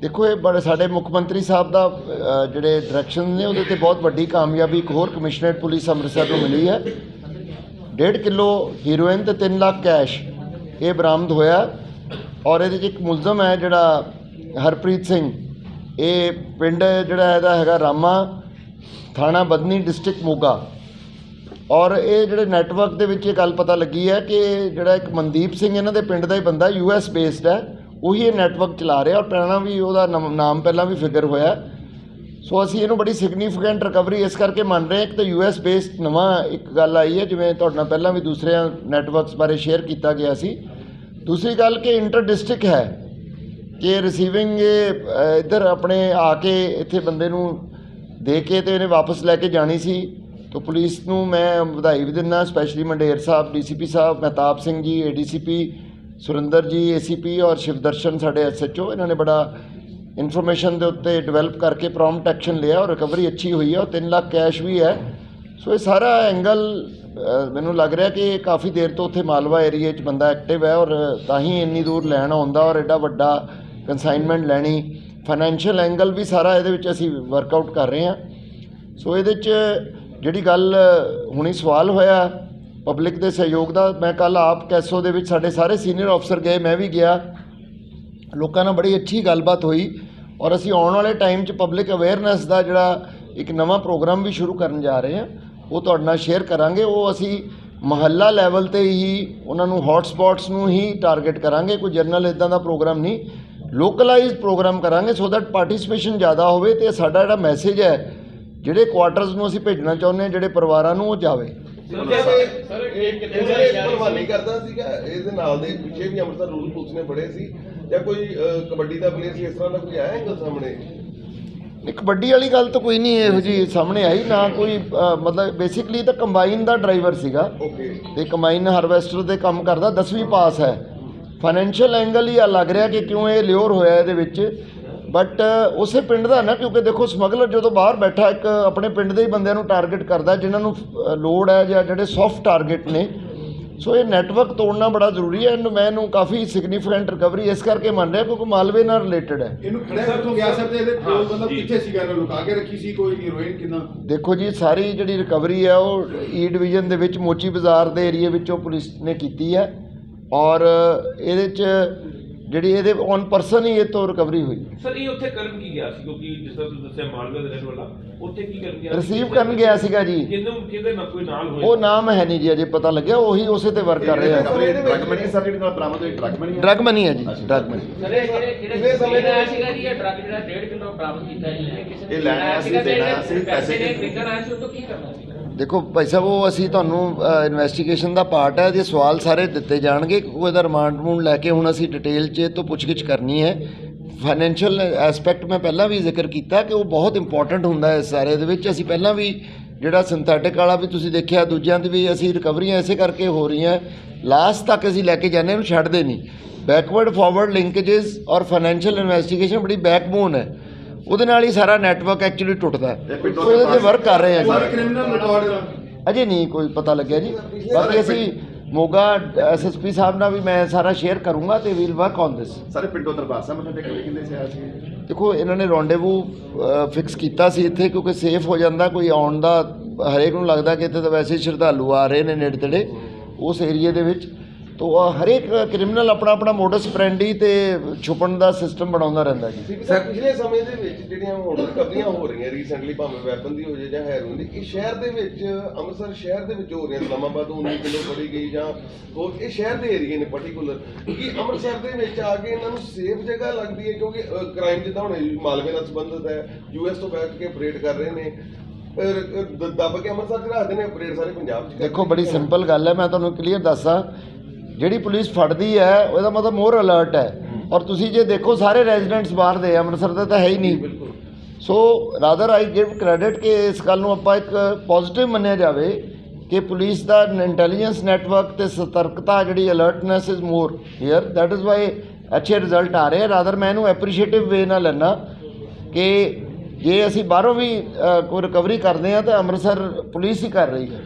ਦੇਖੋ ਇਹ ਬੜੇ ਸਾਡੇ ਮੁੱਖ ਮੰਤਰੀ ਸਾਹਿਬ ਦਾ ਅ, ਜਿਹੜੇ ਡਾਇਰੈਕਸ਼ਨ ਨੇ ਉਹਦੇ ਤੇ ਬਹੁਤ ਵੱਡੀ ਕਾਮਯਾਬੀ ਇੱਕ ਹੋਰ ਕਮਿਸ਼ਨਰੇਟ ਪੁਲਿਸ ਅੰਮ੍ਰਿਤਸਰ ਨੂੰ ਮਿਲੀ ਹੈ। 1.5 ਕਿਲੋ ਹੀਰੋਇਨ ਤੇ 3 ਲੱਖ ਕੈਸ਼ ਇਹ ਬਰਾਮਦ ਹੋਇਆ। ਔਰ ਇਹਦੇ 'ਚ ਇੱਕ ਮੁਲਜ਼ਮ ਹੈ ਜਿਹੜਾ ਹਰਪ੍ਰੀਤ ਸਿੰਘ। ਇਹ ਪਿੰਡ ਜਿਹੜਾ ਇਹਦਾ ਹੈਗਾ ਰਾਮਾ ਥਾਣਾ ਬਦਨੀ ਡਿਸਟ੍ਰਿਕਟ ਮੋਗਾ। ਔਰ ਇਹ ਜਿਹੜੇ ਨੈਟਵਰਕ ਦੇ ਵਿੱਚ ਇਹ ਗੱਲ ਪਤਾ ਲੱਗੀ ਹੈ ਕਿ ਜਿਹੜਾ ਇੱਕ ਮਨਦੀਪ ਸਿੰਘ ਇਹਨਾਂ ਦੇ ਪਿੰਡ ਦਾ ਹੀ ਬੰਦਾ ਯੂ ਐਸ ਬੇਸਡ ਹੈ। ਉਹੀ ਇਹ ਨੈਟਵਰਕ ਚਲਾ ਰਿਹਾ ਔਰ ਪਹਿਲਾਂ ਵੀ ਉਹਦਾ ਨਮ- ਨਾਮ ਪਹਿਲਾਂ ਵੀ ਫਿਕਰ ਹੋਇਆ ਸੋ ਅਸੀਂ ਇਹਨੂੰ ਬੜੀ ਸਿਗਨੀਫੀਕੈਂਟ ਰਿਕਵਰੀ ਇਸ ਕਰਕੇ ਮੰਨ ਰਹੇ ਹਾਂ ਕਿ ਤਾਂ ਯੂ ਐਸ ਬੇਸਡ ਨਵਾਂ ਇੱਕ ਗੱਲ ਆਈ ਹੈ, ਜਿਵੇਂ ਤੁਹਾਡੇ ਨਾਲ ਪਹਿਲਾਂ ਵੀ ਦੂਸਰਿਆਂ ਨੈਟਵਰਕਸ ਬਾਰੇ ਸ਼ੇਅਰ ਕੀਤਾ ਗਿਆ ਸੀ। ਦੂਸਰੀ ਗੱਲ ਕਿ ਇੰਟਰ ਡਿਸਟ੍ਰਿਕਟ ਹੈ ਕਿ ਰਿਸੀਵਿੰਗ ਇੱਧਰ ਆਪਣੇ ਆ ਕੇ ਇੱਥੇ ਬੰਦੇ ਨੂੰ ਦੇ ਕੇ ਤੇ ਇਹਨੇ ਵਾਪਸ ਲੈ ਕੇ ਜਾਣੀ ਸੀ। ਤਾਂ ਪੁਲਿਸ ਨੂੰ ਮੈਂ ਵਧਾਈ ਵੀ ਦਿੰਦਾ specially Mander Sahib DCP Sahib, Mehtab Singh ji ADCP Surinder ਜੀ ਏਸੀਪੀ ਔਰ ਸ਼ਿਵਦਰਸ਼ਨ ਸਾਡੇ ਐਸਐਚਓ ਇਹਨਾਂ ਨੇ ਬੜਾ ਇਨਫੋਰਮੇਸ਼ਨ ਦੇ ਉੱਤੇ ਡਿਵੈਲਪ ਕਰਕੇ ਪ੍ਰੋਮਪਟ ਐਕਸ਼ਨ ਲਿਆ ਔਰ ਰਿਕਵਰੀ ਅੱਛੀ ਹੋਈ ਹੈ ਔਰ 3 ਲੱਖ ਕੈਸ਼ ਵੀ ਹੈ। ਸੋ ਇਹ ਸਾਰਾ ਐਂਗਲ ਮੈਨੂੰ ਲੱਗ ਰਿਹਾ ਕਿ ਕਾਫੀ ਦੇਰ ਤੋਂ ਉੱਥੇ ਮਾਲਵਾ ਏਰੀਆ 'ਚ ਬੰਦਾ ਐਕਟਿਵ ਹੈ ਔਰ ਤਾਂ ਹੀ ਇੰਨੀ ਦੂਰ ਲੈਣ ਆਉਂਦਾ ਔਰ ਐਡਾ ਵੱਡਾ ਕੰਸਾਈਨਮੈਂਟ ਲੈਣੀ। ਫਾਈਨੈਂਸ਼ੀਅਲ ਐਂਗਲ ਵੀ ਸਾਰਾ ਇਹਦੇ ਵਿੱਚ ਅਸੀਂ ਵਰਕਆਊਟ ਕਰ ਰਹੇ ਹਾਂ। ਸੋ ਇਹਦੇ 'ਚ ਜਿਹੜੀ ਗੱਲ ਹੁਣੀ ਸਵਾਲ ਹੋਇਆ ਪਬਲਿਕ ਦੇ ਸਹਿਯੋਗ ਦਾ ਮੈਂ ਕੱਲ ਆਪ ਕੈਸੋ ਦੇ ਵਿੱਚ ਸਾਡੇ ਸਾਰੇ ਸੀਨੀਅਰ ਅਫਸਰ ਗਏ, ਮੈਂ ਵੀ ਗਿਆ। ਲੋਕਾਂ ਨਾਲ ਬੜੀ ਅੱਛੀ ਗੱਲਬਾਤ ਹੋਈ ਔਰ ਅਸੀਂ ਆਉਣ ਵਾਲੇ ਟਾਈਮ 'ਚ ਪਬਲਿਕ ਅਵੇਅਰਨੈਸ ਦਾ ਜਿਹੜਾ ਇੱਕ ਨਵਾਂ ਪ੍ਰੋਗਰਾਮ ਵੀ ਸ਼ੁਰੂ ਕਰਨ ਜਾ ਰਹੇ ਹਾਂ, ਉਹ ਤੁਹਾਡੇ ਨਾਲ ਸ਼ੇਅਰ ਕਰਾਂਗੇ। ਉਹ ਅਸੀਂ ਮਹੱਲਾ ਲੈਵਲ ਤੇ ਹੀ, ਉਹਨਾਂ ਨੂੰ ਹੌਟ ਸਪੌਟਸ ਨੂੰ ਹੀ ਟਾਰਗੇਟ ਕਰਾਂਗੇ, ਕੋਈ ਜਨਰਲ ਇਦਾਂ ਦਾ ਪ੍ਰੋਗਰਾਮ ਨਹੀਂ। ਲੋਕਲਾਈਜ਼ਡ ਪ੍ਰੋਗਰਾਮ ਕਰਾਂਗੇ ਸੋ ਦੈਟ ਪਾਰਟਿਸਿਪੇਸ਼ਨ ਜ਼ਿਆਦਾ ਹੋਵੇ ਤੇ ਸਾਡਾ ਜਿਹੜਾ ਮੈਸੇਜ ਹੈ, ਜਿਹੜੇ ਕੁਆਟਰਸ ਨੂੰ ਅਸੀਂ ਭੇਜਣਾ ਚਾਹੁੰਦੇ ਹਾਂ, ਜਿਹੜੇ ਪਰਿਵਾਰਾਂ ਨੂੰ ਉਹ ਜਾਵੇ। ਸਰ ਇਹ ਕਿਤੇ ਭਰਵਾਨੀ ਕਰਦਾ ਸੀਗਾ ਇਹਦੇ ਨਾਲ ਦੇ ਪਿੱਛੇ ਵੀ ਅੰਮ੍ਰਿਤਸਰ ਰੂਲ ਪੁਲਿਸ ਨੇ ਫੜੇ ਸੀ ਜਾਂ ਕੋਈ ਅਹ, ਕਬੱਡੀ ਦਾ ਪਲੇਅਰ ਸੀ ਇਸ ਤਰ੍ਹਾਂ ਦਾ ਕੋਈ ਆਇਆ ਸਾਹਮਣੇ? ਇੱਕ ਕਬੱਡੀ ਵਾਲੀ ਗੱਲ ਤਾਂ ਕੋਈ ਨਹੀਂ ਇਹੋ ਜੀ ਸਾਹਮਣੇ ਆਈ ਨਾ ਕੋਈ ਮਤਲਬ ਬੇਸਿਕਲੀ ਤਾਂ ਕੰਬਾਈਨ ਦਾ ਡਰਾਈਵਰ ਸੀਗਾ। ਤੇ ਕੰਬਾਈਨ ਹਾਰਵੈਸਟਰ ਦੇ ਕੰਮ ਕਰਦਾ 10ਵੀਂ ਪਾਸ ਹੈ। ਫਾਈਨੈਂਸ਼ੀਅਲ ਐਂਗਲ ਹੀ ਆ ਲੱਗ ਰਿਹਾ ਕਿ ਕਿਉਂ ਇਹ ਲਿਓਰ ਹੋਇਆ ਇਹਦੇ ਵਿੱਚ। ਬਟ ਉਸੇ ਪਿੰਡ ਦਾ ਨਾ ਕਿਉਂਕਿ ਦੇਖੋ ਸਮਗਲਰ ਜਦੋਂ ਬਾਹਰ ਬੈਠਾ ਇੱਕ ਆਪਣੇ ਪਿੰਡ ਦੇ ਹੀ ਬੰਦਿਆਂ ਨੂੰ ਟਾਰਗੇਟ ਕਰਦਾ ਜਿਨ੍ਹਾਂ ਨੂੰ ਲੋੜ ਹੈ ਜਾਂ ਜਿਹੜੇ ਸੌਫਟ ਟਾਰਗੇਟ ਨੇ। ਸੋ ਇਹ ਨੈਟਵਰਕ ਤੋੜਨਾ ਬੜਾ ਜ਼ਰੂਰੀ ਹੈ ਇਹਨੂੰ ਮੈਂ ਇਹਨੂੰ ਕਾਫੀ ਸਿਗਨੀਫੀਕੈਂਟ ਰਿਕਵਰੀ ਇਸ ਕਰਕੇ ਮੰਨ ਰਿਹਾ ਕਿਉਂਕਿ ਮਾਲਵੇ ਨਾਲ ਰਿਲੇਟਡ ਹੈ। ਇਹਨੂੰ ਖੜਿਆ ਕਿੱਥੋਂ ਗਿਆ ਸਰ ਤੇ ਇਹਦੇ ਕੋਲ ਮਤਲਬ ਕਿੱਥੇ ਸੀਗਾ ਇਹਨੂੰ ਲੁਕਾ ਕੇ ਰੱਖੀ ਸੀ ਕੋਈ ਹੀਰੋਇਨ ਕਿੰਨਾ ਦੇਖੋ ਜੀ ਸਾਰੀ ਜਿਹੜੀ ਰਿਕਵਰੀ ਹੈ ਉਹ ਈ ਡਿਵੀਜ਼ਨ ਦੇ ਵਿੱਚ ਮੋਚੀ ਬਾਜ਼ਾਰ ਦੇ ਏਰੀਆ ਵਿੱਚੋਂ ਪੁਲਿਸ ਨੇ ਕੀਤੀ ਹੈ। ਔਰ ਇਹਦੇ ਚ ਜਿਹੜੀ ਇਹਦੇ ਔਨ ਪਰਸਨ ਹੀ ਇਹ ਤੋਂ ਰਿਕਵਰੀ ਹੋਈ। ਸਰ ਇਹ ਉੱਥੇ ਕਰਨ ਕੀ ਗਿਆ ਸੀ? ਕਿਉਂਕਿ ਜਿਸ ਤਰ੍ਹਾਂ ਤੁਸੀਂ ਦੱਸਿਆ ਮਾਲਵੇ ਦੇ ਰਹਿਣ ਵਾਲਾ ਉੱਥੇ ਕੀ ਕਰਨ ਗਿਆ? ਰਿਸੀਵ ਕਰਨ ਗਿਆ ਸੀਗਾ ਜੀ। ਕਿਹਨੂੰ ਕਿਹਦੇ ਨਾਲ ਕੋਈ ਨਾਲ ਹੋਇਆ? ਉਹ ਨਾਮ ਹੈ ਨਹੀਂ ਜੀ ਅਜੇ ਪਤਾ ਲੱਗਿਆ ਉਹੀ ਉਸੇ ਤੇ ਵਰਕ ਕਰ ਰਿਹਾ। ਡਰਗ ਮਨੀ ਸਰ ਜਿਹੜੀ ਨਾਲ ਬਰਾਮਦ ਹੋਈ ਡਰਗ ਮਨੀ ਡਰਗ ਮਨੀ ਹੈ ਜੀ ਡਰਗ ਮਨੀ ਸਰ ਇਹ ਕਿੰਨੇ ਸਮੇਂ ਦੇ ਸੀਗਾ ਜੀ ਇਹ ਡਰੱਗ ਜਿਹੜਾ 1.5 ਕਿਲੋ ਬਰਾਮਦ ਕੀਤਾ ਜੀ। ਇਹ ਲੈਣਾ ਆਇਆ ਸੀ, ਦੇਣਾ ਸੀ, ਪੈਸੇ ਨੇ ਆਇਆ ਸੀ ਉਹ ਤੋਂ ਕੀ ਕਰਨਾ ਸੀ ਦੇਖੋ ਭਾਈ ਸਾਹਿਬ, ਉਹ ਅਸੀਂ ਤੁਹਾਨੂੰ ਇਨਵੈਸਟੀਗੇਸ਼ਨ ਦਾ ਪਾਰਟ ਹੈ ਇਹਦੇ ਸਵਾਲ ਸਾਰੇ ਦਿੱਤੇ ਜਾਣਗੇ ਕਿਉਂਕਿ ਇਹਦਾ ਰਿਮਾਂਡ ਨੂੰ ਲੈ ਕੇ ਹੁਣ ਅਸੀਂ ਡਿਟੇਲ 'ਚ ਇਹ ਤੋਂ ਪੁੱਛਗਿੱਛ ਕਰਨੀ ਹੈ। ਫਾਈਨੈਂਸ਼ੀਅਲ ਐਸਪੈਕਟ ਮੈਂ ਪਹਿਲਾਂ ਵੀ ਜ਼ਿਕਰ ਕੀਤਾ ਕਿ ਉਹ ਬਹੁਤ ਇੰਪੋਰਟੈਂਟ ਹੁੰਦਾ ਹੈ ਇਸ ਸਾਰੇ ਦੇ ਵਿੱਚ। ਅਸੀਂ ਪਹਿਲਾਂ ਵੀ ਜਿਹੜਾ ਸਿੰਥੈਟਿਕ ਵਾਲਾ ਵੀ ਤੁਸੀਂ ਦੇਖਿਆ, ਦੂਜਿਆਂ ਦੀ ਵੀ ਅਸੀਂ ਰਿਕਵਰੀਆਂ ਐਸੇ ਕਰਕੇ ਹੋ ਰਹੀਆਂ। ਲਾਸਟ ਤੱਕ ਅਸੀਂ ਲੈ ਕੇ ਜਾਂਦੇ ਇਹਨੂੰ ਛੱਡਦੇ ਨਹੀਂ। ਬੈਕਵਰਡ ਫਾਰਵਰਡ ਲਿੰਕੇजेस ਔਰ ਫਾਈਨੈਂਸ਼ੀਅਲ ਇਨਵੈਸਟੀਗੇਸ਼ਨ ਬੜੀ ਬੈਕਬੋਨ ਹੈ। ਉਹਦੇ ਨਾਲ ਹੀ ਸਾਰਾ ਨੈਟਵਰਕ ਐਕਚੁਅਲੀ ਟੁੱਟਦਾ ਇਹਦੇ ਤੇ ਵਰਕ ਕਰ ਰਹੇ ਰਿਕਾਰਡ ਅਜੇ ਨਹੀਂ ਕੋਈ ਪਤਾ ਲੱਗਿਆ ਜੀ। ਬਾਕੀ ਅਸੀਂ ਮੋਗਾ ਐਸਐਸਪੀ ਸਾਹਿਬ ਨਾਲ ਵੀ ਮੈਂ ਸਾਰਾ ਸ਼ੇਅਰ ਕਰੂੰਗਾ ਤੇ ਵੀਲ ਵਰਕ ਔਨ ਦਿਸ ਸਾਰੇ ਪਿੰਡੋਂ ਦਰਬਾਰ ਸਾਹਿਬ ਮੱਥਾ ਟੇਕਣ ਲਈ ਕਿੰਦੇ ਸੇ ਆਇਆ ਸੀ। ਦੇਖੋ ਇਹਨਾਂ ਨੇ ਰੌਂਡੇਵੂ ਫਿਕਸ ਕੀਤਾ ਸੀ ਇੱਥੇ ਕਿਉਂਕਿ ਸੇਫ ਹੋ ਜਾਂਦਾ ਕੋਈ ਆਉਣ ਦਾ ਹਰੇਕ ਨੂੰ ਲੱਗਦਾ ਕਿ ਇੱਥੇ ਤਾਂ ਵੈਸੇ ਸ਼ਰਧਾਲੂ ਆ ਰਹੇ ਨੇ ਨੇੜੇ ਤੇੜੇ। ਉਸ ਏਰੀਏ ਦੇ ਵਿੱਚ ਤੋ ਹਰੇਕ ਕ੍ਰਿਮੀਨਲ ਆਪਣਾ ਆਪਣਾ ਮੋਡਸ ਪ੍ਰੈਂਡੀ ਤੇ ਛੁਪਣ ਦਾ ਸਿਸਟਮ ਬਣਾਉਂਦਾ ਰਹਿੰਦਾ ਜੀ। ਸਰ ਪਿਛਲੇ ਸਮੇਂ ਦੇ ਵਿੱਚ ਜਿਹੜੀਆਂ ਹੁਣ ਰਿਕਵਰੀਆਂ ਹੋ ਰਹੀਆਂ ਰੀਸੈਂਟਲੀ ਭਾਵੇਂ ਵੈਪਨ ਦੀ ਹੋ ਜਾਏ ਜਾਂ ਹੈਰੋਇਨ ਦੀ ਇਹ ਸ਼ਹਿਰ ਦੇ ਵਿੱਚ ਅੰਮ੍ਰਿਤਸਰ ਸ਼ਹਿਰ ਦੇ ਵਿੱਚ ਹੋ ਰਹੀਆਂ ਇਸਲਾਮਾਬਾਦ ਤੋਂ 19 ਕਿਲੋ ਫੜੀ ਗਈ ਜਾਂ ਹੋਰ ਇਹ ਸ਼ਹਿਰ ਦੇ ਏਰੀਏ ਨੇ ਪਾਰਟਿਕੂਲਰ ਕਿ ਅੰਮ੍ਰਿਤਸਰ ਦੇ ਵਿੱਚ ਆ ਕੇ ਇਹਨਾਂ ਨੂੰ ਸੇਫ ਜਗ੍ਹਾ ਲੱਗਦੀ ਹੈ ਕਿਉਂਕਿ ਕ੍ਰਾਈਮ ਜਿੱਦਾਂ ਹੁਣ ਮਾਲਵੇ ਨਾਲ ਸੰਬੰਧਿਤ ਹੈ ਯੂਐਸ ਤੋਂ ਬੈਠ ਕੇ ਆਪਰੇਟ ਕਰ ਰਹੇ ਨੇ ਦੱਬ ਕੇ ਅੰਮ੍ਰਿਤਸਰ ਚ ਰੱਖਦੇ ਨੇ ਆਪਰੇਟ ਸਾਰੇ ਪੰਜਾਬ ਚ ਦੇਖੋ ਬੜੀ ਸਿੰਪਲ ਗੱਲ ਹੈ ਮੈਂ ਤੁਹਾਨੂੰ ਕਲੀਅਰ ਦੱਸਾਂ ਜਿਹੜੀ ਪੁਲਿਸ ਫੜਦੀ ਹੈ ਉਹਦਾ ਮਤਲਬ ਮੋਰ ਅਲਰਟ ਹੈ। ਔਰ ਤੁਸੀਂ ਜੇ ਦੇਖੋ ਸਾਰੇ ਰੈਜ਼ੀਡੈਂਟਸ ਬਾਹਰ ਦੇ ਆ, ਅੰਮ੍ਰਿਤਸਰ ਦੇ ਤਾਂ ਹੈ ਹੀ ਨਹੀਂ। So rather I give credit ਕਿ ਇਸ ਗੱਲ ਨੂੰ ਆਪਾਂ ਇੱਕ ਪੋਜ਼ਿਟਿਵ ਮੰਨਿਆ ਜਾਵੇ ਕਿ ਪੁਲਿਸ ਦਾ ਇੰਟੈਲੀਜੈਂਸ ਨੈਟਵਰਕ ਤੇ ਸਤਰਕਤਾ ਜਿਹੜੀ alertness is more here that is why ਅੱਛੇ ਰਿਜ਼ਲਟ ਆ ਰਹੇ ਰਾਦਰ ਮੈਂ ਇਹਨੂੰ ਐਪਰੀਸ਼ੀਏਟਿਵ ਵੇ ਨਾਲ ਲੈਣਾ ਕਿ ਜੇ ਅਸੀਂ ਬਾਹਰੋਂ ਵੀ ਕੋਈ ਰਿਕਵਰੀ ਕਰਦੇ ਆ ਤਾਂ ਅੰਮ੍ਰਿਤਸਰ ਪੁਲਿਸ ਹੀ ਕਰ ਰਹੀ ਹੈ।